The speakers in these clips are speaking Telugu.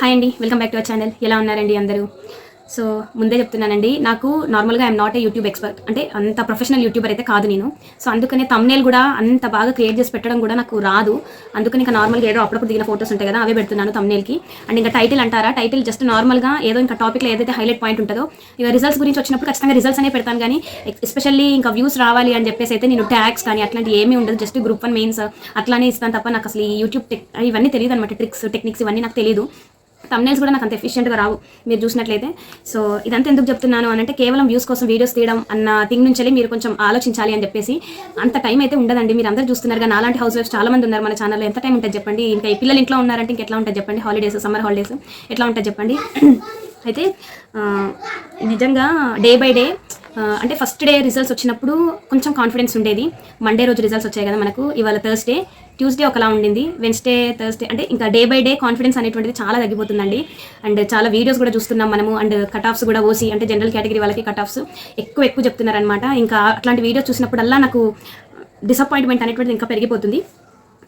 హాయ్ అండి welcome back to our channel ఎలా ఉన్నారండి అందరూ? సో ముందే చెప్తున్నానండి నాకు నార్మల్గా I'm not a YouTube expert అంటే అంత ప్రొఫెషనల్ యూట్యూబర్ అయితే కాదు నేను. సో అందుకనే తమ్నేల్ కూడా అంత బాగా క్రియేట్ చేసి పెట్టడం కూడా నాకు రాదు. అందుకని ఇంకా నార్మల్గా ఏదో అప్పుడప్పుడు దిగిన ఫోటోస్ ఉంటాయి కదా అవే పెడుతున్నాను తమ్నేల్కి అండ్ ఇంకా టైటిల్ అంటారా? టైటిల్ జస్ట్ నార్మల్గా ఏదో ఇంకా టాపిక్లో ఏదైతే హైలైట్ పాయింట్ ఉంటుందో ఇక రిజల్ట్స్ గురించి వచ్చినప్పుడు ఖచ్చితంగా రిజల్ట్స్ అనే పెడతాను కానీ ఎస్పెషల్లీ ఇంకా వ్యూస్ రావాలి అని చెప్పేసి అయితే నేను ట్యాగ్స్ కానీ అట్లాంటి ఏమీ ఉండదు జస్ట్ గ్రూప్ వన్ మెయిన్స్ అట్లానే ఇస్తాను తప్ప నాకు అసలు ఈ యూట్యూబ్ టెక్ ఇవన్నీ తెలియదు అనమాట ట్రిక్స్ టెక్నిక్స్ ఇవన్నీ నాకు తెలియదు తమ్నైల్స్ కూడా నాకు అంత ఎఫిషియెంట్గా రావు మీరు చూసినట్లయితే. సో ఇదంతా ఎందుకు చెప్తున్నాను అని అంటే కేవలం వ్యూస్ కోసం వీడియోస్ తీయడం అన్న థింగ్ నుంచి మీరు కొంచెం ఆలోచించాలి అని చెప్పేసి. అంత టైం అయితే ఉండదండి మీరు అందరూ చూస్తున్నారు కానీ అలాంటి హౌస్ వైఫ్స్ చాలా మంది ఉన్నారు మన ఛానల్లో ఎంత టైం ఉంటుంది చెప్పండి? ఇంకా ఈ పిల్లలు ఇంట్లో ఉన్నారంటే ఇంకెట్లా ఉంటుంది చెప్పండి? హాలిడేస్ సమ్మర్ హాలిడేస్ ఎట్లా ఉంటుంది చెప్పండి? అయితే నిజంగా డే బై డే అంటే ఫస్ట్ డే రిజల్ట్స్ వచ్చినప్పుడు కొంచెం కాన్ఫిడెన్స్ ఉండేది. మండే రోజు రిజల్ట్స్ వచ్చాయి కదా మనకు. ఇవాళ థర్స్డే ట్యూస్డే ఒకలా ఉండింది. వెన్స్డే థర్స్డే అంటే ఇంకా డే బై డే కాన్ఫిడెన్స్ అనేటువంటిది చాలా తగ్గిపోతుందండి. అండ్ చాలా వీడియోస్ కూడా చూస్తున్నాం మనము. అండ్ కట్ ఆఫ్స్ కూడా ఓసి అంటే జనరల్ కేటగిరీ వాళ్ళకి కట్ ఆఫ్స్ ఎక్కువ ఎక్కువ చెప్తున్నారనమాట ఇంకా అట్లాంటి వీడియోస్ చూసినప్పుడల్లా నాకు డిసప్పాయింట్మెంట్ అనేటువంటిది ఇంకా పెరిగిపోతుంది.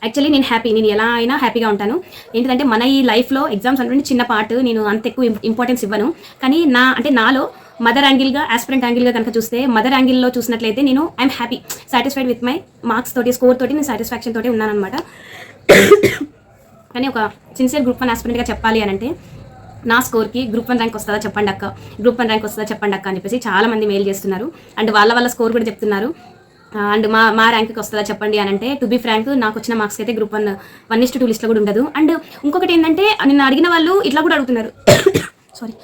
యాక్చువల్లీ నేను హ్యాపీ నేను ఎలా అయినా హ్యాపీగా ఉంటాను. ఏంటంటే మన ఈ లైఫ్లో ఎగ్జామ్స్ అనేటువంటి చిన్న పార్ట్ నేను అంత ఎక్కువ ఇంపార్టెన్స్ ఇవ్వను. కానీ నా అంటే నాలో మదర్ యాంగిల్గా ఆస్పిరెంట్ యాంగిల్గా కనుక చూస్తే మదర్ యాంగిల్లో చూసినట్లయితే నేను I'm happy satisfied with my marks తోటి స్కోర్ తోటి నేను సాటిస్ఫాక్షన్ తోటి ఉన్నానమాట కానీ ఒక సిన్సియర్ గ్రూప్ వన్ ఆస్పిరెంట్గా చెప్పాలి అని అంటే నా స్కోర్కి గ్రూప్ వన్ ర్యాంక్ వస్తుందా చెప్పండి అక్క. గ్రూప్ వన్ ర్యాంక్ వస్తుందా చెప్పండి అక్క అని చెప్పేసి చాలా మంది మెయిల్ చేస్తున్నారు. అండ్ వాళ్ళ వాళ్ళ స్కోర్ కూడా చెప్తున్నారు. అండ్ మా మా ర్యాంక్కి వస్తుందా చెప్పండి అని అంటే టు బి ఫ్రాంక్ నాకు వచ్చిన మార్క్స్ అయితే group one one is two లిస్ట్లో కూడా ఉండదు. అండ్ ఇంకొకటి ఏంటంటే నిన్న అడిగిన వాళ్ళు ఇట్లా కూడా అడుగుతున్నారు. Sorry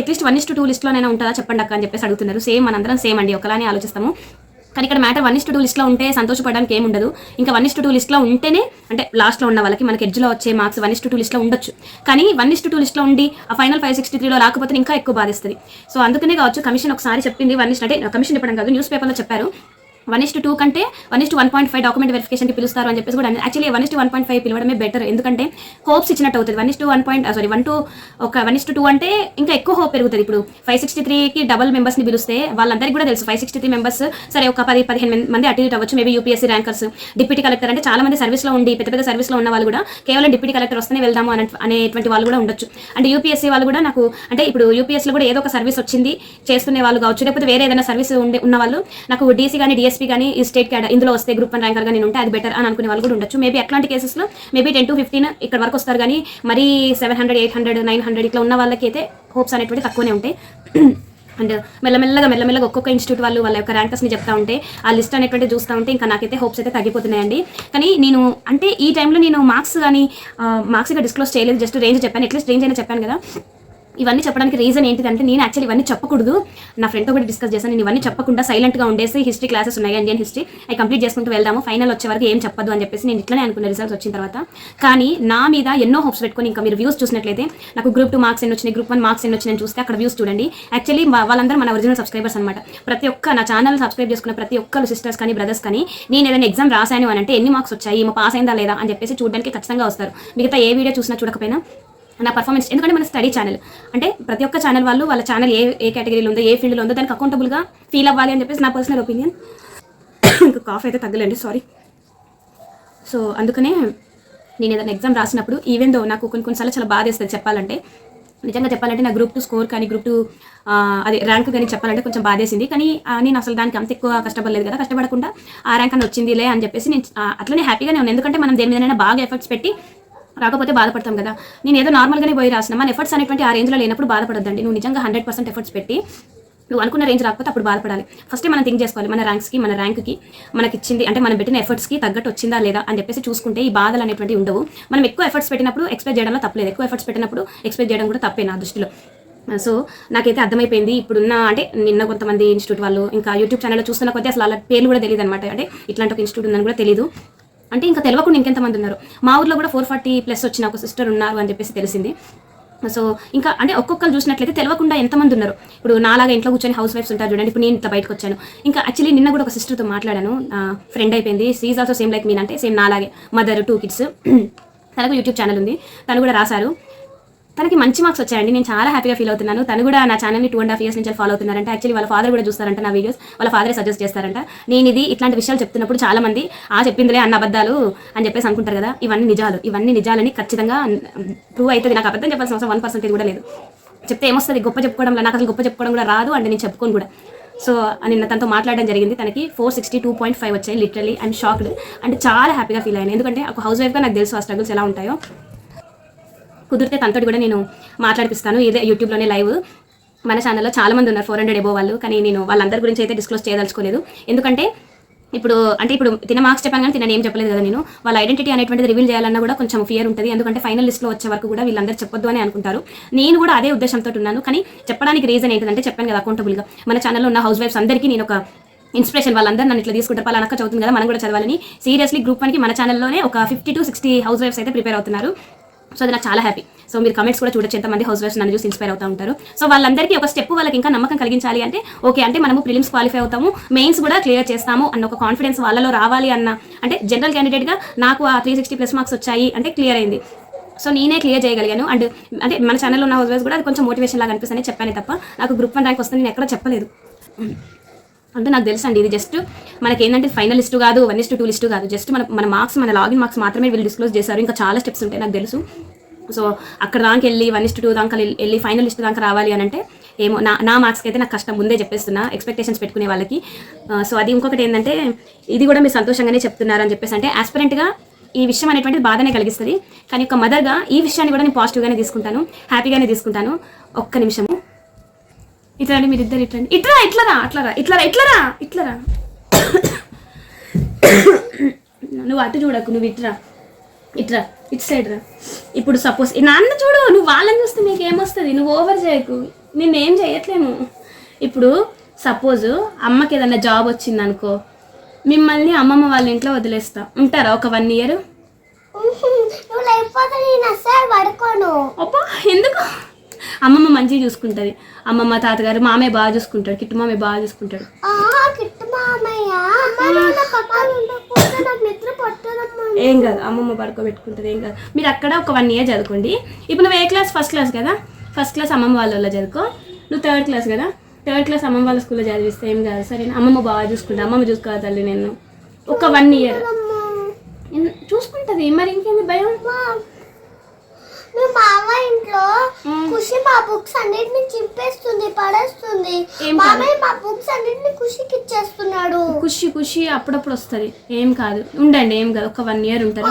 at least one is to two లిస్ట్లోనైనా ఉంటుందా చెప్పండి అక్క అని చెప్పేసి అడుగుతున్నారు. సేమ్ మనందరం సేమ్ అండి. ఒకలానే ఆలోచిస్తాము. కానీ ఇక్కడ matter one is to two లిస్ట్లో ఉంటే సంతోషపడడానికి ఏమి ఉండదు. ఇంకా వన్ ఇస్ టు టూ లిస్ట్లో ఉంటేనే అంటే లాస్ట్లో ఉన్న వాళ్ళకి మనకి ఎడ్జ్లో వచ్చే marks one is to two లిస్ట్లో ఉండొచ్చు. కానీ వన్ ఇస్ టూ లిస్ట్లో ఉండి ఆ ఫైనల్ ఫైవ్ సిక్స్టీ త్రీలో రాకపోతే ఇంకా ఎక్కువ బాధిస్తుంది. సో అందుకనే కావచ్చు కమిషన్ ఒకసారి చెప్పింది వన్ ఇస్ అంటే కమిషన్ చెప్పడం కాదు న్యూస్ పేపర్లో చెప్పారు. వన్ ఇస్ టూ కంటే one is one point five document వెరిఫికేషన్కి పిలుస్తారు అని చెప్పేసి కూడా actually one is one point five పిలవడమే better ఎందుకంటే హోప్స్ ఇచ్చినట్టు అవుతుంది. One is one point sorry one two ఒక వన్ ఇస్ టూ అంటే ఇంకా ఎక్కువ హోప్ పెరుగుతుంది. ఇప్పుడు ఫైవ్ సిక్స్టీ త్రీకి డబల్ మెంబర్స్ని పిలిస్తే వాళ్ళందరికీ కూడా తెలుసు. ఫైవ్ సిక్స్టీ త్రీ మెంబర్స్ సరే ఒక పది పదిహేను మంది- మంది అటు ఇటు అవ్వచ్చు. Maybe UPSC rankers deputy collector అంటే చాలా మంది సర్వీస్లో ఉండి పెద్ద పెద్ద సర్వీస్లో ఉన్న వాళ్ళు కూడా కేవలం డిప్యూటీ కలెక్టర్ వస్తేనే వెళ్దాము అనే అనేటువంటి వాళ్ళు కూడా ఉండొచ్చు. అంటే యూపీఎస్సీ వాళ్ళు కూడా నాకు అంటే ఇప్పుడు యూపీఎస్సీలో కూడా ఏదో ఒక సర్వీస్ వచ్చింది చేస్తున్న వాళ్ళు కావచ్చు. లేకపోతే వేరే ఏదైనా సర్వీస్ ఉండే ఉన్న వాళ్ళు నాకు డీసీ కానీ డిఎస్ ఎస్పీ కానీ ఈ స్టేట్ క్యాడర్ ఇందులో వస్తే గ్రూప్ వన్ ర్యాంకర్ కానీ ఉంటే అది బెటర్ అని అనుకునే వాళ్ళు కూడా ఉండొచ్చు. మేబీ అట్లాంటి కేసెస్లో మేబీ టెన్ టు ఫిఫ్టీన్ ఇక్కడ వరకు వస్తారు కానీ మరీ seven hundred eight hundred nine hundred ఇట్లా ఉన్న వాళ్ళకి అయితే హోప్స్ అనేటువంటి తక్కువనే ఉంటాయి. అండ్ మెల్లమెల్లగా మెల్లమెల్లగా ఒక్కొక్క ఇన్స్టిట్యూట్ వాళ్ళు వాళ్ళ యొక్క ర్యాంకర్స్ని చెప్తా ఉంటే ఆ లిస్ట్ అనేటువంటి చూస్తూ ఉంటే ఇంకా నాకైతే హోప్స్ అయితే తగ్గిపోతున్నాయండి. కానీ నేను అంటే ఈ టైంలో నేను మార్క్స్ కానీ మార్క్స్ ఇక డిస్క్లోజ్ చేయలేదు జస్ట్ రేంజ్ చెప్పాను. అట్లీస్ట్ రేంజ్ అయినా చెప్పాను కదా. ఇవన్నీ చెప్పడానికి రీజన్ ఏంటిదంటే నేను యాక్చువల్లీ ఇవన్నీ చెప్పకూడదు. నా ఫ్రెండ్తో కూడా డిస్కస్ చేశాను. నేను ఇవన్నీ చెప్పకుండా సైలెంట్గా ఉండేసి హిస్టరీ క్లాసెస్ ఉన్నాయి ఇండియన్ హిస్టరీ అవి కంప్లీట్ చేసుకుంటూ వెళ్దాము. ఫైనల్ వచ్చే వరకు ఏం చెప్పదు అని చెప్పేసి నేను ఇట్లనే అనుకున్న రిజల్ట్స్ వచ్చిన తర్వాత. కానీ నా మీద ఎన్నో హోప్స్ పెట్టుకొని ఇంకా మీరు వ్యూస్ చూసినట్లయితే నాకు గ్రూప్ టూ మార్క్స్ ఎన్ని వచ్చినాయి గ్రూప్ వన్ మార్క్స్ ఎన్ని వచ్చినాయి చూస్తే అక్కడ వ్యూస్ చూడండి. యాక్చువల్లీ వాళ్ళందరూ మన ఒరిజినల్ సబ్స్క్రైబర్స్ అనమాట ప్రతి ఒక్క నా ఛానల్ సబ్స్క్రైబ్ చేసుకున్న ప్రతి ఒక్కరు సిస్టర్స్ కానీ బ్రదర్స్ కానీ నేను ఏదైనా ఎగ్జామ్ రాశాను అని అంటే ఎన్ని మార్క్స్ వచ్చాయి మా పాస్ అయిందా లేదా అని చెప్పేసి చూడడానికి ఖచ్చితంగా వస్తారు. మిగతా ఏ వీడియో చూసినా చూడకపోయినా నా పర్ఫార్మెన్స్ ఎందుకంటే మన స్టడీ ఛానల్ అంటే ప్రతి ఒక్క ఛానల్ వాళ్ళు వాళ్ళ ఛానల్ ఏ ఏ కేటగిరీలో ఉందో ఏ ఫీల్డ్లో ఉందో దానికి అకౌంటబుల్గా ఫీల్ అవ్వాలి అని చెప్పేసి నా పర్సనల్ ఒపీనియన్ ఇంకా కాఫ్ అయితే తగ్గలేండి సారీ సో అందుకనే నేను ఏదైనా ఎగ్జామ్ రాసినప్పుడు ఈవెన్ దో నాకు కొన్ని కొన్నిసార్లు చాలా బాధ వేస్తుంది చెప్పాలంటే నిజంగా చెప్పాలంటే నా గ్రూప్ టూ స్కోర్ కానీ గ్రూప్ టూ అదే ర్యాంక్ కానీ చెప్పాలంటే కొంచెం బాధేసింది కానీ నేను అసలు దానికి అంత ఎక్కువ కష్టపడలేదు కదా కష్టపడకుండా ఆ ర్యాంక్ అని వచ్చిందిలే అని చెప్పేసి నేను అట్లనే హ్యాపీగానే ఉన్నాను ఎందుకంటే మనం దేని మీదైనా బాగా ఎఫర్ట్స్ పెట్టి రాకపోతే బాధపడతాం కదా. నేను ఏదో నార్మల్గానే పోయి రాసిన మన ఎఫర్ట్స్ అనేటువంటి ఆ రేంజ్లో లేనప్పుడు బాధపడద్దండి. నువ్వు నిజంగా హండ్రెడ్ పర్సెంట్ ఎఫర్ట్స్ పెట్టి నువ్వు అనుకున్న రేంజ్ రాకపోతే అప్పుడు బాధపడాలి. ఫస్ట్ మనం థింక్ చేసుకోవాలి మన ర్యాంక్స్కి మన ర్యాంక్కి మనకి ఇచ్చింది అంటే మనం పెట్టిన ఎఫర్ట్స్కి తగ్గట్టు వచ్చిందా లేదా అని చెప్పేసి చూసుకుంటే ఈ బాధలు అనేటువంటి ఉండవు. మనం ఎక్కువ ఎఫర్ట్స్ పెట్టినప్పుడు ఎక్స్పెక్ట్ చేయడంలో తప్పలేదు ఎక్కువ ఎఫర్ట్స్ పెట్టినప్పుడు ఎక్స్పెక్ట్ చేయడం కూడా తప్పే నా దృష్టిలో. సో నాకైతే అర్థమైపోయింది. ఇప్పుడున్న అంటే నిన్న కొంతమంది ఇన్స్టిట్యూట్ వాళ్ళు ఇంకా యూట్యూబ్ ఛానల్లో చూస్తున్న కొద్దీ అసలు వాళ్ళ పేర్లు కూడా తెలియదు అనమాట అంటే ఇట్లాంటి ఒక ఇన్స్టిట్యూట్ ఉందని కూడా తెలియదు అంటే ఇంకా తెలియకుండా ఇంకెంతమంది ఉన్నారు. మా ఊర్లో కూడా ఫోర్ ఫార్టీ ప్లస్ వచ్చిన ఒక సిస్టర్ ఉన్నారు అని చెప్పేసి తెలిసింది. సో ఇంకా అంటే ఒక్కొక్కరు చూసినట్లయితే తెలియకుండా ఎంతమంది ఉన్నారు. ఇప్పుడు నాలాగా ఇంట్లో కూర్చొని హౌస్ వైఫ్స్ ఉంటారు చూడండి. ఇప్పుడు నేను ఇంత బయటకు వచ్చాను. ఇంకా యాక్చువల్లీ నిన్న కూడా ఒక సిస్టర్తో మాట్లాడాను. ఫ్రెండ్ అయిపోయింది. She's also same like mean అంటే సేమ్ నాలాగే మదర్ టూ కిడ్స్ తనకు యూట్యూబ్ ఛానల్ ఉంది. తను కూడా రాశారు. తనకి మంచి మార్క్స్ వచ్చాయండి. నేను చాలా హ్యాపీగా ఫీల్ అవుతున్నాను. తను కూడా నా ఛానల్ని టూ అండ్ హాఫ్ ఇయర్స్ నుంచి ఫాలో అవుతున్నారంట. యాక్చువల్లీ వాళ్ళ ఫాదర్ కూడా చూస్తారంట నా వీడియోస్ వాళ్ళ ఫాదరే సజెస్ట్ చేస్తారంట. నేను ఇది ఇట్లాంటి విషయాలు చెప్తున్నప్పుడు చాలా మంది ఆ చెప్పిందిలే అన్న అబద్ధాలు అని చెప్పేసి అనుకుంటారు కదా. ఇవన్నీ నిజాలు. ఇవన్నీ నిజాలని ఖచ్చితంగా ప్రూవ్ అవుతుంది. నాకు అబద్ధం చెప్పాల్సిన అవసరం వన్ పర్సెంటేజ్ కూడా లేదు. చెప్తే ఏమొస్తుంది? గొప్ప చెప్పుకోవడంలో నాకు అసలు గొప్ప చెప్పుకోవడం కూడా రాదు అండ్ నేను చెప్పుకోను కూడా. సో నిన్న తనతో మాట్లాడడం జరిగింది. తనకి four sixty two point five వచ్చాయి లిటరలీ అండ్ షాక్డ్ అండ్ చాలా హ్యాపీగా ఫీల్ అయ్యాను. ఎందుకంటే ఒక హౌస్ వైఫ్గా నాకు తెలుసు ఆ స్ట్రగుల్స్ ఎలా ఉంటాయో. కుదిరితే తనతో కూడా నేను మాట్లాడిపిస్తాను. ఇదే యూట్యూబ్లోనే లైవ్. మన ఛానల్లో చాలా మంది ఉన్నారు ఫోర్ హండ్రెడ్ ఎబో వాళ్ళు. కానీ నేను వాళ్ళందరి గురించి అయితే డిస్క్లోజ్ చేయదలుచుకోలేదు. ఎందుకంటే ఇప్పుడు అంటే ఇప్పుడు తిన మార్క్స్ చెప్పాను కానీ తిన ఏం చెప్పలేదు కదా నేను. వాళ్ళ ఐడెంటిటీ అనేటువంటిది రివీల్ చేయాలన్నా కూడా కొంచెం ఫియర్ ఉంటుంది. ఎందుకంటే ఫైనల్ లిస్ట్లో వచ్చే వరకు కూడా వీళ్ళందరూ చెప్పొద్దు అని అనుకుంటారు. నేను కూడా అదే ఉద్దేశంతో ఉన్నాను. కానీ చెప్పడానికి రీజన్ ఏంటంటే చెప్పాను కదా అకౌంటబుల్గా మన ఛానల్లో ఉన్న హౌస్ వైఫ్స్ అందరికీ నేను ఒక ఇన్స్పిరేషన్ వాళ్ళందరూ నన్ను ఇట్లా తీసుకుంటారు. వాళ్ళ చదువుతుంది కదా మనం కూడా చదవాలని. సీరియస్లీ గ్రూప్ వన్కి మన ఛానల్లోనే ఒక fifty to sixty house wives అయితే ప్రిపేర్ అవుతున్నారు. సో అది నాకు చాలా హ్యాపీ సో మీరు కమెంట్స్ కూడా చూడొచ్చు. ఎంతమంది హౌస్ వైఫ్స్ నన్ను చూసి ఇన్స్పైర్ అవుతూ ఉంటారు. సో వాళ్ళందరికీ ఒక స్టెప్ వాళ్ళకి ఇంకా నమ్మకం కలిగించాలి అంటే ఓకే అంటే మనము ప్రిలిమ్స్ క్వాలిఫై అవుతాము మెయిన్స్ కూడా క్లియర్ చేస్తాము అన్న ఒక కాన్ఫిడెన్స్ వాళ్ళలో రావాలి అన్న అంటే జనరల్ క్యాండిడేట్గా నాకు ఆ త్రీ సిక్స్టీ ప్లస్ మార్క్స్ వచ్చాయి అంటే క్లియర్ అయింది. సో నేనే క్లియర్ చేయగలిగాను. అండ్ అంటే మన ఛానల్లో ఉన్న హౌస్ వైఫ్ కూడా అది కొంచెం మోటివేషన్ లాగా అనిపిస్తుంది చెప్పాను తప్ప నాకు గ్రూప్ వన్ ర్యాంక్ వస్తుంది నేను ఎక్కడ చెప్పలేదు. అంటే నాకు తెలుసు అండి ఇది జస్ట్ మనకి ఏంటంటే ఫైనల్ లిస్ట్ కాదు వన్ లిస్ట్ టూ లిస్ట్ కాదు. జస్ట్ మన మన మార్క్స్ మన లాగిన్ మార్క్స్ మాత్రమే వీళ్ళు డిస్క్లోజ్ చేశారు. ఇంకా చాలా స్టెప్స్ ఉంటాయి నాకు తెలుసు. సో అక్కడ దాకా వెళ్ళి వన్ లిస్ట్ టూ దాకా వెళ్ళి ఫైనల్ లిస్ట్ దాకా రావాలి అని అంటే ఏమో నా నా మార్క్స్కి అయితే నాకు కష్టం ముందే చెప్పేస్తున్నా ఎక్స్పెక్టేషన్స్ పెట్టుకునే వాళ్ళకి. Uh, సో అది ఇంకొకటి ఏంటంటే ఇది కూడా మీరు సంతోషంగానే చెప్తున్నారని చెప్పేసి అంటే ఆస్పిరెంట్గా ఈ విషయం అనేటువంటిది బాధనే కలిగిస్తుంది. కానీ ఒక మదర్గా ఈ విషయాన్ని కూడా నేను పాజిటివ్గానే తీసుకుంటాను హ్యాపీగానే తీసుకుంటాను. ఒక్క నిమిషము. ఇట్లా రండి మీరు ఇద్దరు ఇట్లా రండి. ఇట్లా ఇట్లరా అట్లరా ఇట్లరా ఇట్లరా ఇట్లరా. నువ్వు అటు చూడకు నువ్వు ఇట్రా. ఇట్రా ఇటు సైడ్ రా. ఇప్పుడు సపోజ్ నాన్న చూడు నువ్వు వాళ్ళని చూస్తే నీకు ఏమొస్తుంది నువ్వు ఓవర్ చేయకు. నిన్నేం చేయట్లేము. ఇప్పుడు సపోజ్ అమ్మకి ఏదైనా జాబ్ వచ్చింది అనుకో మిమ్మల్ని అమ్మమ్మ వాళ్ళ ఇంట్లో వదిలేస్తా. ఉంటారా ఒక వన్ ఇయర్ నువ్వు లేకపోతే నేను అస్సలు పడుకోను. అబ్బా ఎందుకు? అమ్మమ్మ మంచిగా చూసుకుంటుంది. అమ్మమ్మ తాతగారు మామయ్య బాగా చూసుకుంటాడు కిట్టు మామయ్య బాగా చూసుకుంటాడు. ఏం కాదు అమ్మమ్మ పడుకోబెట్టుకుంటుంది ఏం కాదు. మీరు అక్కడ ఒక వన్ ఇయర్ చదువుకోండి. ఇప్పుడు నువ్వు ఏ క్లాస్ ఫస్ట్ క్లాస్ కదా? ఫస్ట్ క్లాస్ అమ్మమ్మ వాళ్ళ చదువుకో. నువ్వు థర్డ్ క్లాస్ కదా? థర్డ్ క్లాస్ అమ్మమ్మ వాళ్ళ స్కూల్లో చదివిస్తే ఏం కాదు. సరేనా? అమ్మమ్మ బాగా చూసుకుంటా. అమ్మమ్మ చూసుకోవాలి తల్లి నేను ఒక వన్ ఇయర్ చూసుకుంటుంది. మరి ఇంకేంది భయం? మీ మామ ఇంట్లో ఖుషి మా బుక్స్ అన్నిటిని చింపేస్తుంది పడేస్తుంది. మామయ్య మా బుక్స్ అన్నిటిని ఖుషికి ఇచ్చేస్తున్నాడు. ఖుషి ఖుషి అప్పుడప్పుడు వస్తుంది. ఏం కాదు. ఉండండి ఏం కాదు. ఒక వన్ ఇయర్ ఉంటారు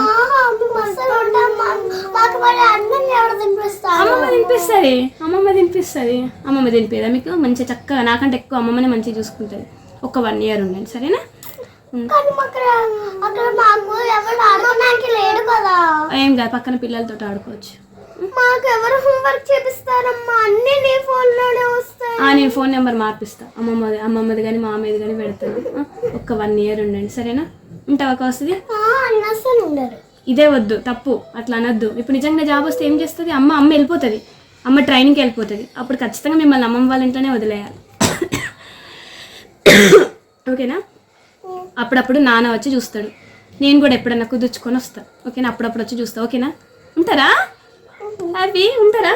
అమ్మమ్మ తినిపిస్తుంది. అమ్మమ్మ తినిపిస్తుంది. అమ్మమ్మ తినిపిదా మీకు? మంచిగా చక్కగా నాకంటే ఎక్కువ అమ్మమ్మనే మంచిగా చూసుకుంటుంది. ఒక వన్ ఇయర్ ఉండండి సరేనా? ఏం కాదు పక్కన పిల్లలతో ఆడుకోవచ్చు. మాకు ఎవరు హోంవర్క్ చేపిస్తారమ్మా? అన్ని నీ ఫోన్లోనే వస్తాయి. ఆ, నేను ఫోన్ నెంబర్ మార్పిస్తా. అమ్మమ్మది అమ్మమ్మది కానీ మామయ్యది కానీ పెడతాను. ఆ, ఒక్క వన్ ఇయర్ ఉండండి సరేనా? ఉంటావా వస్తుంది అసలు ఉండరు. ఇదే వద్దు తప్పు. అట్లా అనొద్దు. ఇప్పుడు నిజంగా జాబ్ వస్తే ఏం చేస్తుంది? అమ్మ అమ్మ వెళ్ళిపోతుంది. అమ్మ ట్రైనింగ్కి వెళ్ళిపోతుంది. అప్పుడు ఖచ్చితంగా మిమ్మల్ని అమ్మమ్మ వాళ్ళ ఇంట్లోనే వదిలేయాలి. ఓకేనా? అప్పుడప్పుడు నాన్న వచ్చి చూస్తాడు. నేను కూడా ఎప్పుడన్నా కుదుర్చుకొని వస్తా. ఓకేనా? అప్పుడప్పుడు వచ్చి చూస్తా. ఓకేనా? ఉంటారా? హ్యాపీ ఉంటారా.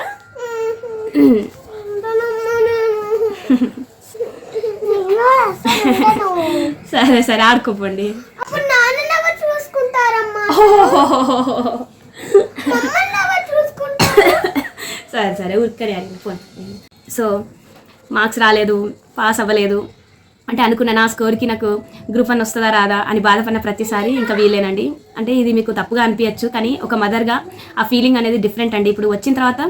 సరే సరే ఆడుకోపోండి. సరే సరే ఉరికరే ఫోన్ సో మార్క్స్ రాలేదు పాస్ అవ్వలేదు. అంటే అనుకున్న నా స్కోర్కి నాకు గ్రూప్ వన్ వస్తుందా రాదా అని బాధపడిన ప్రతిసారి ఇంకా వీలేనండి అంటే ఇది మీకు తప్పుగా అనిపించచ్చు కానీ ఒక మదర్గా ఆ ఫీలింగ్ అనేది డిఫరెంట్ అండి. ఇప్పుడు వచ్చిన తర్వాత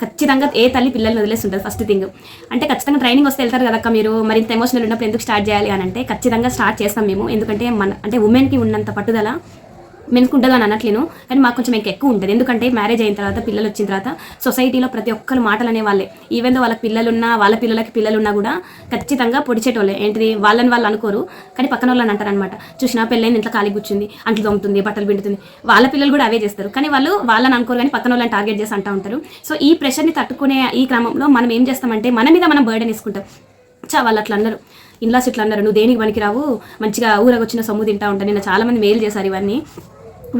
ఖచ్చితంగా ఏ తల్లి పిల్లల్ని వదిలేస్తుంటుంది ఫస్ట్ థింగ్. అంటే ఖచ్చితంగా ట్రైనింగ్ వస్తే వెళ్తారు కదక్క మీరు మరింత ఎమోషనల్ ఉన్నప్పుడు ఎందుకు స్టార్ట్ చేయాలి అని అంటే ఖచ్చితంగా స్టార్ట్ చేస్తాం మేము. ఎందుకంటే మన అంటే ఉమెన్కి ఉన్నంత పట్టుదల మెన్కి ఉండదు అని అనట్లేను. కానీ మాకు కొంచెం ఇంకా ఎక్కువ ఉంటుంది. ఎందుకంటే మ్యారేజ్ అయిన తర్వాత పిల్లలు వచ్చిన తర్వాత సొసైటీలో ప్రతి ఒక్కరు మాటలు అనే వాళ్ళే. ఈవెన్ దో వాళ్ళకి పిల్లలున్నా వాళ్ళ పిల్లలకి పిల్లలున్నా కూడా ఖచ్చితంగా పొడిచేటోళ్ళే. ఏంటిది? వాళ్ళని వాళ్ళు అనుకోరు. కానీ పక్కన వాళ్ళని అంటారు అనమాట చూసినా పెళ్ళైన ఇంట్లో ఖాళీ కూర్చుంది అంట్లు దొంగతుంది బట్టలు పిండుతుంది. వాళ్ళ పిల్లలు కూడా అవే చేస్తారు. కానీ వాళ్ళు వాళ్ళని అనుకోరు. కానీ పక్కన వాళ్ళని టార్గెట్ చేసి అంటూ ఉంటారు. సో ఈ ప్రెషర్ని తట్టుకునే ఈ క్రమంలో మనం ఏం చేస్తామంటే మన మీద మనం బర్డెన్ వేసుకుంటాం. చా వాళ్ళు అట్లా అన్నారు. ఇన్లాస్ ఇట్లా అన్నారు. నువ్వు దేనికి పనికిరావు? మంచిగా ఊరగొచ్చిన సొమ్ము తింటా ఉంటాను నిన్న చాలా మంది మెయిల్ చేశారు ఇవన్నీ.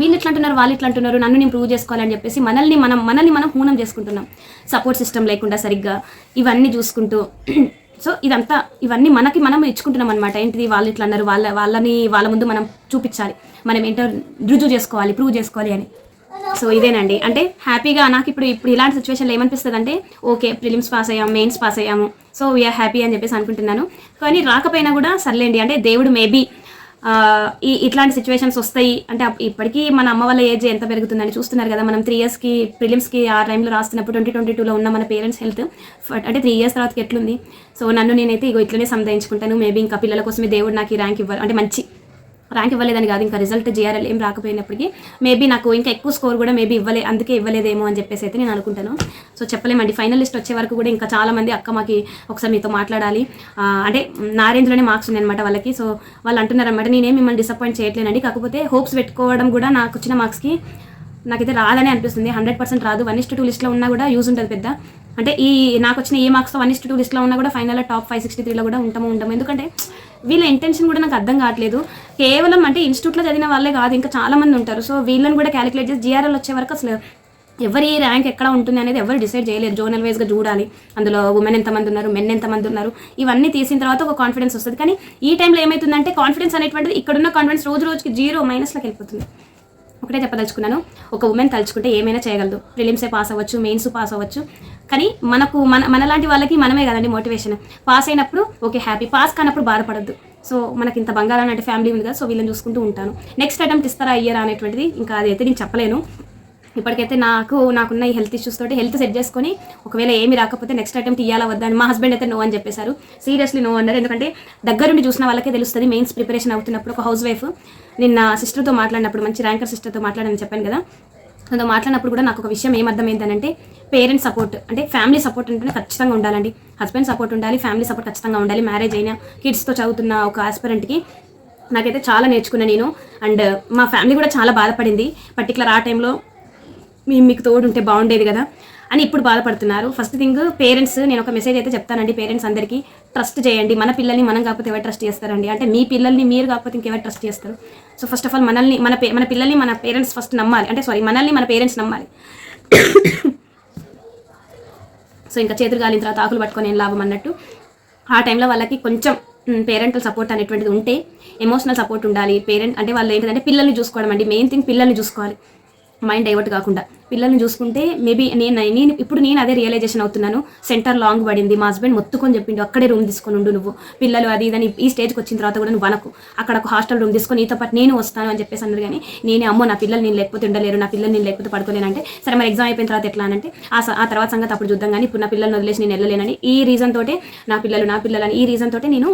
వీళ్ళు ఇట్లా అంటున్నారు వాళ్ళు ఇట్లా అంటున్నారు నన్ను నేను ప్రూవ్ చేసుకోవాలని చెప్పేసి మనల్ని మనం మనల్ని మనం హూనం చేసుకుంటున్నాం. సపోర్ట్ సిస్టమ్ లేకుండా సరిగ్గా ఇవన్నీ చూసుకుంటూ. సో ఇదంతా ఇవన్నీ మనకి మనం ఇచ్చుకుంటున్నాం అనమాట ఏంటిది? వాళ్ళు ఇట్లా అన్నారు వాళ్ళ వాళ్ళని వాళ్ళ ముందు మనం చూపించాలి. మనం ఏంటో రుజువు చేసుకోవాలి ప్రూవ్ చేసుకోవాలి అని. సో ఇదేనండి. అంటే హ్యాపీగా నాకు ఇప్పుడు ఇప్పుడు ఇలాంటి సిచ్యువేషన్లో ఏమనిపిస్తుంది అంటే ఓకే ప్రిలిమ్స్ పాస్ అయ్యాము మెయిన్స్ పాస్ అయ్యాము. సో వీఆర్ హ్యాపీ అని చెప్పేసి అనుకుంటున్నాను. కానీ రాకపోయినా కూడా సర్లేండి అంటే దేవుడు మేబీ ఈ ఇట్లాంటి సిచ్యువేషన్స్ వస్తాయి. అంటే ఇప్పటికీ మన అమ్మ వాళ్ళ ఏజ్ ఎంత పెరుగుతుందని చూస్తున్నారు కదా మనం త్రీ ఇయర్స్కి ప్రిలిమ్స్కి ఆ టైంలో రాస్తున్నప్పుడు ట్వంటీ ట్వంటీ టూలో ఉన్న మన పేరెంట్స్ హెల్త్ అంటే త్రీ ఇయర్స్ తర్వాతకి ఎట్లుంది? సో నన్ను నేనైతే ఇగో ఇట్లనే సంధాయించుకుంటాను మేబీ ఇంకా పిల్లల కోసమే దేవుడు నాకు ఈ ర్యాంక్ ఇవ్వాలి. అంటే మంచి ర్యాంక్ ఇవ్వలేదని కాదు ఇంకా రిజల్ట్ జిఆర్ఎల్ ఏం రాకపోయినప్పటికీ మేబీ నాకు ఇంకా ఎక్కువ స్కోర్ కూడా మేబీ ఇవ్వలే అందుకే ఇవ్వలేదేమో అని చెప్పేసి అయితే నేను అనుకుంటాను. సో చెప్పలేమండి ఫైనల్ లిస్ట్ వచ్చే వరకు కూడా ఇంకా చాలామంది అక్క మాకి ఒకసారి మీతో మాట్లాడాలి. అంటే నా రేంజ్లోనే మార్క్స్ ఉన్నాయి అనమాట వాళ్ళకి. సో వాళ్ళు అంటున్నారు అనమాట నేనేం మిమ్మల్ని డిసప్పాయింట్ చేయట్లేనండి. కాకపోతే హోప్స్ పెట్టుకోవడం కూడా నాకు వచ్చిన మార్క్స్కి నాకైతే రాదని అనిపిస్తుంది. హండ్రెడ్ పర్సెంట్ రాదు. వన్ ఇస్ట్ టూ లిస్ట్లో ఉన్నా కూడా యూజ్ ఉంటుంది పెద్ద. అంటే ఈ నాకు వచ్చిన ఏ marks one is to two లిస్ట్లో ఉన్నా కూడా ఫైనల్ టాప్ ఫైవ్ సిక్స్టీ త్రీలో కూడా ఉంటాము ఉంటాము. ఎందుకంటే వీళ్ళ ఇంటెన్షన్ కూడా నాకు అర్థం కావట్లేదు. కేవలం అంటే ఇన్స్టిట్యూట్లో చదివిన వాళ్ళే కాదు ఇంకా చాలామంది ఉంటారు. సో వీళ్ళని కూడా క్యాలిక్యులేట్ చేసి జిఆర్ఎల్ వచ్చే వరకు అసలు ఎవరి ర్యాంక్ ఎక్కడ ఉంటుంది అనేది ఎవరు డిసైడ్ చేయలేదు జోనల్ వైజ్గా చూడాలి. అందులో ఉమెన్ ఎంతమంది ఉన్నారు మెన్ ఎంతమంది ఉన్నారు. ఇవన్నీ తీసిన తర్వాత ఒక కాన్ఫిడెన్స్ వస్తుంది. కానీ ఈ టైంలో ఏమవుతుందంటే కాన్ఫిడెన్స్ అనేటువంటిది ఇక్కడున్న కాన్ఫిడెన్స్ రోజు రోజుకి జీరో మైనస్లోకి వెళ్ళిపోతుంది. ఒకటే చెప్పదలుచుకున్నాను. ఒక ఉమెన్ తలుచుకుంటే ఏమైనా చేయగలదు. ప్రిలిమ్సే పాస్ అవ్వచ్చు మెయిన్స్ పాస్ అవ్వచ్చు. కానీ మనకు మన మనలాంటి వాళ్ళకి మనమే కదండి మోటివేషన్ పాస్ అయినప్పుడు ఓకే హ్యాపీ పాస్ కానప్పుడు బాధపడద్దు. సో మనకి ఇంత బంగారం అంటే ఫ్యామిలీ ఉంది కదా సో వీళ్ళని చూసుకుంటూ ఉంటాను. నెక్స్ట్ అటెంప్ట్ ఇస్తారా అయ్యారా అనేటువంటిది ఇంకా అదైతే నేను చెప్పలేను. ఇప్పటికైతే నాకు నాకున్న ఈ హెల్త్ ఇష్యూస్ తోటి హెల్త్ సెట్ చేసుకొని ఒకవేళ ఏమి రాకపోతే నెక్స్ట్ అటెంప్ట్ ఇవ్వాలా వద్దా అని మా హస్బెండ్ అయితే నో అని చెప్పేశారు. సీరియస్లీ నో అన్నారు. ఎందుకంటే దగ్గరుండి చూసిన వాళ్ళకే తెలుస్తుంది మెయిన్స్ ప్రిపరేషన్ అవుతున్నప్పుడు ఒక హౌస్ వైఫ్ నిన్న సిస్టర్తో మాట్లాడినప్పుడు మంచి ర్యాంకర్ సిస్టర్తో మాట్లాడని చెప్పాను కదా. అందులో మాట్లాడినప్పుడు కూడా నాకు ఒక విషయం ఏం పేరెంట్స్ సపోర్ట్ అంటే ఫ్యామిలీ సపోర్ట్ అంటేనే ఖచ్చితంగా ఉండాలండి. హస్బెండ్ సపోర్ట్ ఉండాలి ఫ్యామిలీ సపోర్ట్ ఖచ్చితంగా ఉండాలి. మ్యారేజ్ అయినా కిడ్స్తో చదువుతున్న ఒక ఆస్పిరెంట్కి నాకైతే చాలా నేర్చుకున్నా నేను. అండ్ మా ఫ్యామిలీ కూడా చాలా బాధపడింది. పర్టికులర్ ఆ టైంలో మీకు తోడు ఉంటే బాగుండేది కదా అని ఇప్పుడు బాధపడుతున్నారు. ఫస్ట్ థింగ్ పేరెంట్స్ నేను ఒక మెసేజ్ అయితే చెప్తానండి పేరెంట్స్ అందరికీ. ట్రస్ట్ చేయండి. మన పిల్లల్ని మనం కాకపోతే ఎవరు ట్రస్ట్ చేస్తారండి? అంటే మీ పిల్లల్ని మీరు కాకపోతే ఇంకెవరు ట్రస్ట్ చేస్తారు? సో ఫస్ట్ ఆఫ్ ఆల్ మనల్ని మన పే- మన పిల్లల్ని మన పేరెంట్స్ ఫస్ట్ నమ్మాలి. అంటే సారీ మనల్ని మన పేరెంట్స్ నమ్మాలి. సో ఇంకా చేతులు గాలిన తర్వాత ఆకులు పట్టుకొని ఏం లాభం అన్నట్టు. ఆ టైంలో వాళ్ళకి కొంచెం పేరెంటల్ సపోర్ట్ అనేటువంటిది ఉంటే ఎమోషనల్ సపోర్ట్ ఉండాలి. పేరెంట్ అంటే వాళ్ళు ఏంటంటే పిల్లల్ని చూసుకోవడం అండి. మెయిన్ థింగ్ పిల్లల్ని చూసుకోవాలి. మైండ్ డైవర్ట్ కాకుండా. పిల్లల్ని చూసుకుంటే మేబీ నేను నేను ఇప్పుడు నేను అదే రియలైజేషన్ అవుతున్నాను. సెంటర్ లాంగ్ పడింది మా హస్బెండ్ మొత్తుకొని చెప్పిండు అక్కడే రూమ్ తీసుకొని ఉండు నువ్వు. పిల్లలు అది ఇదని ఈ స్టేజ్కి వచ్చిన తర్వాత కూడా నువ్వు వనకు అక్కడ ఒక హాస్టల్ రూమ్ తీసుకొని నీతో పాటు నేను వస్తాను అని చెప్పేసి అన్నారు కానీ నేనే అమ్మో నా పిల్లలు నేను లేకపోతే ఉండలేరు నా పిల్లలు నేను లేకపోతే పడుకోలేనంటే సరే మరి ఎగ్జామ్ అయిపోయిన తర్వాత ఎట్లా అంటే ఆ ఆ తర్వాత సంగతి అప్పుడు చూద్దాం కానీ ఇప్పుడు నా పిల్లల్ని వదిలేసి నేను వెళ్ళలేనని ఈ రీజన్ తోటే నా పిల్లలు నా పిల్లలు అని ఈ రీజన్ తోటే నేను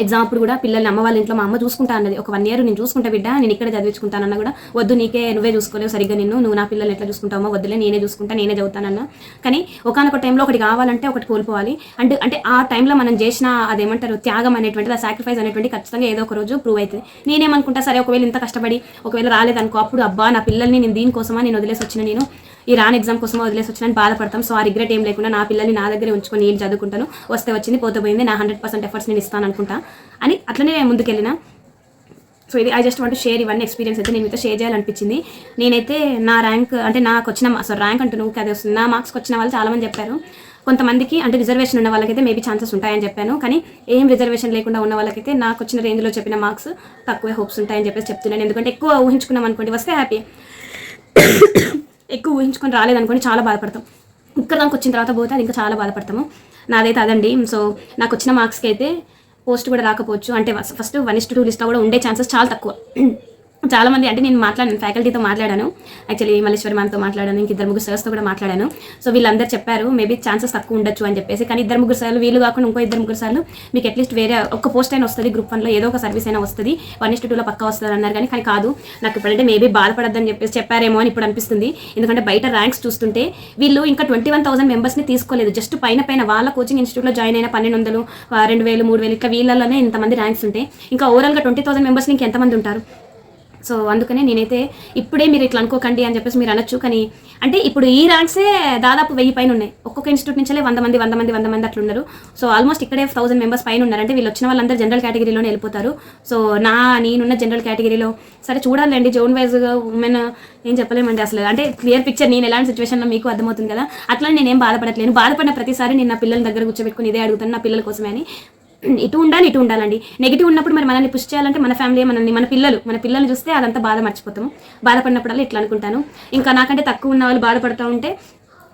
ఎగ్జామ్ అప్పుడు కూడా పిల్లల్ని అమ్మ వాళ్ళ ఇంట్లో మా అమ్మ చూసుకుంటా అన్నది. ఒక వన్ ఇయర్ నేను చూసుకుంటా బిడ్డ నేను ఇక్కడ చదివించుకుంటానన్న కూడా వద్దు నీకే నువ్వే చూసుకోలేవు సరిగ్గా నిన్ను నువ్వు నా పిల్లల్ని ఎట్లా చూసుకుంటావో వద్దులే నేనే చూసుకుంటా నేనే చదువుతానన్న కానీ ఒకనొక టైంలో ఒకటి కావాలంటే ఒకటి కోల్పోవాలి. అండ్ అంటే ఆ టైంలో మనం చేసిన అదేమంటారు త్యాగం అనేటువంటిది ఆ సాక్రిఫైస్ అనేటువంటి ఖచ్చితంగా ఏదో ఒక రోజు ప్రూవ్ అవుతుంది. నేనేమనుకుంటా సరే ఒకవేళ ఇంత కష్టపడి ఒకవేళ రాలేదనుకో అప్పుడు అబ్బా నా పిల్లల్ని నేను దీనికోసమా నేను వదిలేసి వచ్చిన నేను ఈ రాని ఎగ్జామ్ కోసం వదిలేసి వచ్చిన బాధపడతాం. సో ఆ రిగ్రెట్ ఏం లేకుండా నా పిల్లల్ని నా దగ్గరే ఉంచుకొని నేను చదువుకుంటాను. వస్తే వచ్చింది పోతే పోయింది నా హండ్రెడ్ పర్సెంట్ ఎఫర్ట్స్ నేను ఇస్తాను అనుకుంటా. అని అట్లనే ముందుకెళ్ళిన. సో ఇది ఐ జస్ట్ వాంట్ షేర్ ఇవన్నీ ఎక్స్పీరియన్స్ అయితే నేను మీతో షేర్ చేయాలనిపించింది. నేనైతే నా ర్యాంక్ అంటే నాకు వచ్చిన అసలు ర్యాంక్ అంటూ నువ్వు అదే వస్తుంది. నా మార్క్స్కి వచ్చిన వాళ్ళు చాలామంది చెప్పారు. కొంతమందికి అంటే రిజర్వేషన్ ఉన్న వాళ్ళకైతే మేబీ ఛాన్సెస్ ఉంటాయని చెప్పాను. కానీ ఏం రిజర్వేషన్ లేకుండా ఉన్న వాళ్ళకైతే నాకు వచ్చిన రేంజ్లో చెప్పిన మార్క్స్ తక్కువ హోప్స్ ఉంటాయని చెప్పేసి చెప్తున్నాను. ఎందుకంటే ఎక్కువ ఊహించుకున్నాం అనుకోండి వస్తే హ్యాపీ ఎక్కువ ఊహించుకొని రాలేదనుకోండి చాలా బాధపడతాం. ఇక్కడ దానికి వచ్చిన తర్వాత పోతే అది ఇంకా చాలా బాధపడతాము. నాదైతే అదండి. సో నాకు వచ్చిన మార్క్స్కి అయితే పోస్ట్ కూడా రాకపోవచ్చు. అంటే ఫస్ట్ వన్ ఇస్ టూ లిస్ట్లో కూడా ఉండే ఛాన్సెస్ చాలా తక్కువ. చాలామంది అంటే నేను మాట్లాడాను ఫ్యాకల్టీతో మాట్లాడాను. యాక్చువల్లీ మల్లేశ్వరి మ్యామ్తో మాట్లాడాను ఇంక ఇద్దరు ముగ్గురు సర్స్తో కూడా మాట్లాడాను. సో వీళ్ళందరూ చెప్పారు మేబీ ఛాన్సెస్ తక్కువ ఉండొచ్చు అని చెప్పేసి. కానీ ఇద్దరు ముగ్గురు సార్లు వీళ్ళు కాకుండా ఇంకో ఇద్దరు ముగ్గురు సార్లు మీకు అట్లీస్ట్ వేరే ఒక పోస్ట్ అయినా వస్తుంది గ్రూప్ వన్లో ఏదో ఒక సర్వీస్ అయినా వస్తుంది. వన్ ఇస్ టూలో పక్క వస్తుంది అన్నారు. కానీ కానీ కాదు. నాకు ఇప్పుడంటే మేబీ బాధపడద్దని చెప్పేసి చెప్పారేమో అని ఇప్పుడు అనిపిస్తుంది. ఎందుకంటే బయట ర్యాంక్స్ చూస్తుంటే వీళ్ళు ఇంకా ట్వంటీ వన్ థౌసండ్ మెంబర్స్ని తీసుకోలేదు. జస్ట్ పైన పైన వాళ్ళ కోచింగ్ ఇన్స్టిట్యూట్లో జాయిన్ అయిన పన్నెండు వందలు రెండు వేలు మూడు వేలు ఇట్లా వీళ్ళలోనే ఇంతమంది ర్యాంక్స్ ఉంటాయి ఇంకా ఓవరాల్గా ట్వంటీ థౌసండ్ మెంబర్స్ని ఇంకెంతమంది ఉంటారు? సో అందుకనే నేనైతే ఇప్పుడే మీరు ఇట్లా అనుకోకండి అని చెప్పేసి మీరు అనొచ్చు కానీ అంటే ఇప్పుడు ఈ ర్యాంక్సే దాదాపు వెయ్యి పైన ఉన్నాయి. ఒక్కొక్క ఇన్స్టిట్యూట్ నుంచే వంద మంది వంద మంది వంద మంది అట్లా ఉన్నారు సో ఆల్మోస్ట్ ఇక్కడే థౌసండ్ మెంబర్స్ పైన ఉన్నారు. అంటే వీళ్ళు వచ్చిన వాళ్ళందరూ జనరల్ కేటగిరీలోనే వెళ్ళిపోతారు. సో నా నేనున్న జనరల్ కేటగిరీలో సరే చూడాలండి జోన్ వైజ్గా ఉమెన్ ఏం చెప్పలేమండి అసలు. అంటే క్లియర్ పిక్చర్ నేను ఎలాంటి సిచ్యువేషన్లో మీకు అర్థమవుతుంది కదా. అట్లా నేనేం బాధపడట్లేను. బాధపడిన ప్రతిసారి నేను నా పిల్లల దగ్గర కూర్చోబెట్టుకుని ఇదే అడుగుతాను నా పిల్లల కోసమే అని. ఇటు ఉండాలి ఇటు ఉండాలండి. నెగిటివ్ ఉన్నప్పుడు మరి మనల్ని పుష్ చేయాలంటే మన ఫ్యామిలీ మనల్ని మన పిల్లలు మన పిల్లల్ని చూస్తే అదంతా బాధ మర్చిపోతాము. బాధపడినప్పుడల్లా ఇట్లా అనుకుంటాను. ఇంకా నాకంటే తక్కువ ఉన్న వాళ్ళు బాధపడుతూ ఉంటే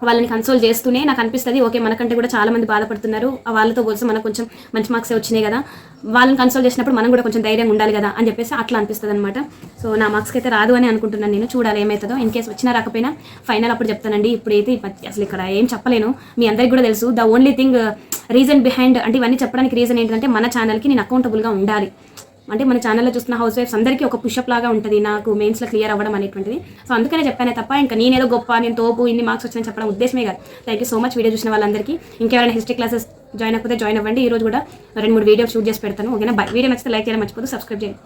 వాళ్ళని కన్సోల్ చేస్తూనే నాకు అనిపిస్తుంది ఓకే మనకంటే కూడా చాలా మంది బాధపడుతున్నారు. వాళ్ళతో పోల్సి మనకు కొంచెం మంచి మార్క్సే వచ్చినాయి కదా. వాళ్ళని కన్సోల్ చేసినప్పుడు మనం కూడా కొంచెం ధైర్యంగా ఉండాలి కదా అని చెప్పేసి అట్లా అనిపిస్తుంది అనమాట సో నా మార్క్స్కి అయితే రాదు అని అనుకుంటున్నాను నేను. చూడాలి ఏమవుతుందో ఇన్ కేసు వచ్చినా రాకపోయినా ఫైనల్ అప్పుడు చెప్తానండి. ఇప్పుడైతే అసలు ఇక్కడ ఏం చెప్పలేను. మీ అందరికీ కూడా తెలుసు. The only thing reason behind అంటే ఇవన్నీ చెప్పడానికి రీజన్ ఏంటంటే మన ఛానల్కి నేను అకౌంటబుల్గా ఉండాలి. అంటే మన ఛానల్లో చూస్తున్న హౌస్ వైఫ్స్ అందరికీ ఒక పుషప్ లాగా ఉంటుంది నాకు మెయిన్స్లో క్లియర్ అవ్వడం అనేటువంటిది. సో అందుకనే చెప్పానే తప్ప ఇంకా నేనేదో గొప్ప నేను తోపు ఇన్ని మార్క్స్ వచ్చిన చెప్పడం ఉద్దేశమే కాదు. Thank you so much video చూసిన వాళ్ళందరికీ. ఇంకెవరైనా హిస్టరీ క్లాసెస్ జాయిన్ అయిపోతే జాయిన్ అవ్వండి. ఈ రోజు కూడా రెండు మూడు వీడియో షూట్ చేసి పెడతాను. ఓకేనా వీడియో నచ్చితే లైక్ చేయడం మర్చిపోతే సబ్స్క్రైబ్ చేయండి.